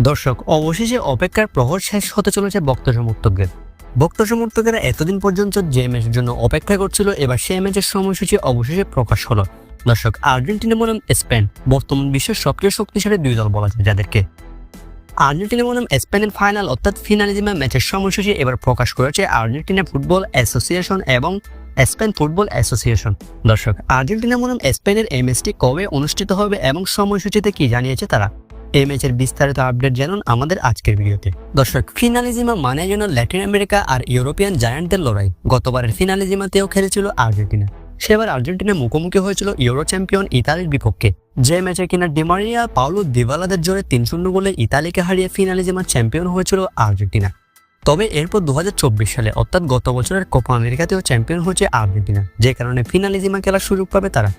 দর্শক, অবশেষে অপেক্ষার প্রহর শেষ হতে চলেছে বক্ত সমর্থকদের। বক্ত সমর্থকেরা এতদিন পর্যন্ত যে ম্যাচের জন্য অপেক্ষা করছিল, এবার সেই ম্যাচের সময়সূচি অবশেষে প্রকাশ হলো। দর্শক, আর্জেন্টিনা বনাম স্পেন। বর্তমান বিশ্বের সবচেয়ে শক্তিশালী দুই দল বলা যায় যাদেরকে। আর্জেন্টিনা বনাম স্পেনের ফাইনাল, অর্থাৎ ফিনালিজিমা ম্যাচের সময়সূচি এবার প্রকাশ করেছে আর্জেন্টিনা ফুটবল অ্যাসোসিয়েশন এবং স্পেন ফুটবল অ্যাসোসিয়েশন। দর্শক, আর্জেন্টিনা বনাম স্পেনের এই ম্যাচটি কবে অনুষ্ঠিত হবে এবং সময়সূচিতে কি জানিয়েছে তারা? এই ম্যাচের বিস্তারিত আপডেট জানুন আমাদের আজকের ভিডিওতে। দর্শক, ফিনালিজিমা মানে যেন ল্যাটিন আমেরিকা আর ইউরোপিয়ান জায়ান্টদের লড়াই। গতবারের ফিনালিজিমাতেও খেলেছিল আর্জেন্টিনা। সেবার আর্জেন্টিনা মুখোমুখি হয়েছিল ইউরো চ্যাম্পিয়ন ইতালির বিপক্ষে। যে ম্যাচে কিনা ডিমারিয়া পাউলো দিবালাদের জোরে তিন শূন্য গোলে ইতালিকে হারিয়ে ফিনালিজিমা চ্যাম্পিয়ন হয়েছিল আর্জেন্টিনা। তবে এরপর দু হাজার চব্বিশ সালে, অর্থাৎ গত বছরের কোপা আমেরিকাতেও চ্যাম্পিয়ন হয়েছে আর্জেন্টিনা। যে কারণে ফিনালিজিমা খেলার সুযোগ পাবে তারা।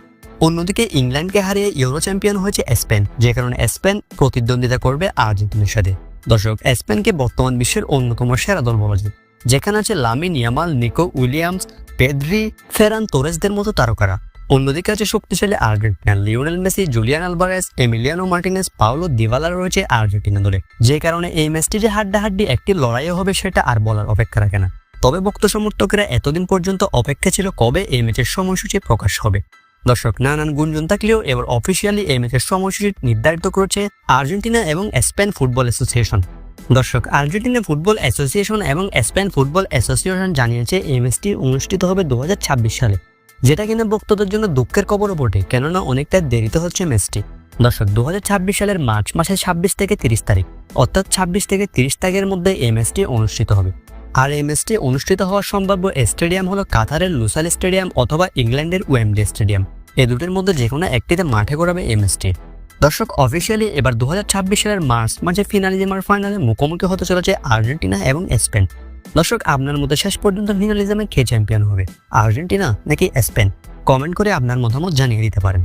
অন্যদিকে ইংল্যান্ডকে হারিয়ে ইউরো চ্যাম্পিয়ন হয়েছে স্পেন, যে কারণে স্পেন প্রতিদ্বন্দ্বিতা করবে আর্জেন্টিনার সাথে। দর্শক, স্পেনকে বর্তমান বিশ্বের অন্যতম সেরা দল বলা যায়, যেখানে আছে Lamine Yamal, Nico Williams, Pedri, Ferran তোরেসদের মতো তারকারা। অন্যদিকে আছে শক্তিশালী Argentina, Lionel Messi, Julian Alvarez, Emiliano Martinez, Paulo Dybala রয়েছে আর্জেন্টিনা দলে, যে কারণে এই ম্যাচটি যে হাড্ডাহাড্ডি, একটি লড়াইও হবে সেটা আর বলার অপেক্ষা রাখে না। তবে ভক্ত সমর্থকেরা এতদিন পর্যন্ত অপেক্ষা ছিল কবে এই ম্যাচের সময়সূচি প্রকাশ হবে। দর্শক, নানান গুঞ্জন থাকলেও এবার অফিসিয়ালি এই ম্যাচের সময়সূচি নির্ধারিত করেছে আর্জেন্টিনা এবং স্পেন ফুটবল অ্যাসোসিয়েশন। দর্শক, আর্জেন্টিনা ফুটবল অ্যাসোসিয়েশন এবং স্পেন ফুটবল অ্যাসোসিয়েশন জানিয়েছে এই ম্যাচটি অনুষ্ঠিত হবে দু হাজার ছাব্বিশ সালে। যেটা কিনা ভক্তদের জন্য দুঃখের খবরও বটে, কেননা অনেকটা দেরিতে হচ্ছে ম্যাচটি। দর্শক দু হাজার ছাব্বিশ সালের মার্চ মাসের ছাব্বিশ থেকে তিরিশ তারিখ, অর্থাৎ ছাব্বিশ থেকে তিরিশ তারিখের মধ্যে এই ম্যাচটি অনুষ্ঠিত হবে। আর এই ম্যাচটি অনুষ্ঠিত হওয়ার সম্ভাব্য স্টেডিয়াম হলো কাতারের লুসাল স্টেডিয়াম অথবা ইংল্যান্ডের ওয়েমডে স্টেডিয়াম। এ দুটির মধ্যে যে কোনো একটিতে মাঠে গড়াবে এই ম্যাচটি দর্শক অফিসিয়ালি এবার দু হাজার ছাব্বিশ সালের মার্চ মাসে ফিনালিজমের ফাইনালে মুখোমুখি হতে চলেছে আর্জেন্টিনা এবং স্পেন। দর্শক, আপনার মধ্যে শেষ পর্যন্ত ফিনালিজমে কে চ্যাম্পিয়ন হবে? আর্জেন্টিনা নাকি স্পেন? কমেন্ট করে আপনার মতামত জানিয়ে দিতে পারেন।